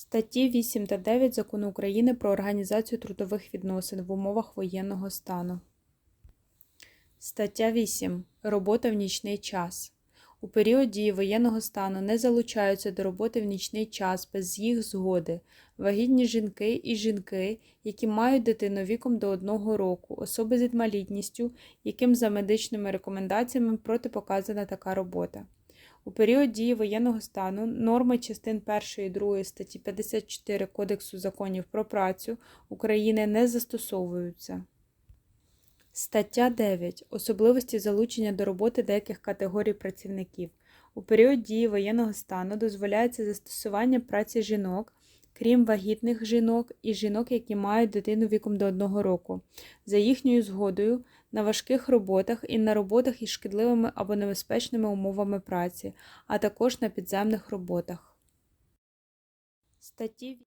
Статті 8 та 9 Закону України про організацію трудових відносин в умовах воєнного стану. Стаття 8. Робота в нічний час. У період дії воєнного стану не залучаються до роботи в нічний час без їх згоди вагітні жінки і жінки, які мають дитину віком до одного року, особи з інвалідністю, яким за медичними рекомендаціями протипоказана така робота. У період дії воєнного стану норми частин 1 і 2 статті 54 Кодексу законів про працю України не застосовуються. Стаття 9. Особливості залучення до роботи деяких категорій працівників. У період дії воєнного стану дозволяється застосування праці жінок, крім вагітних жінок і жінок, які мають дитину віком до одного року, за їхньою згодою на важких роботах і на роботах із шкідливими або небезпечними умовами праці, а також на підземних роботах. Статті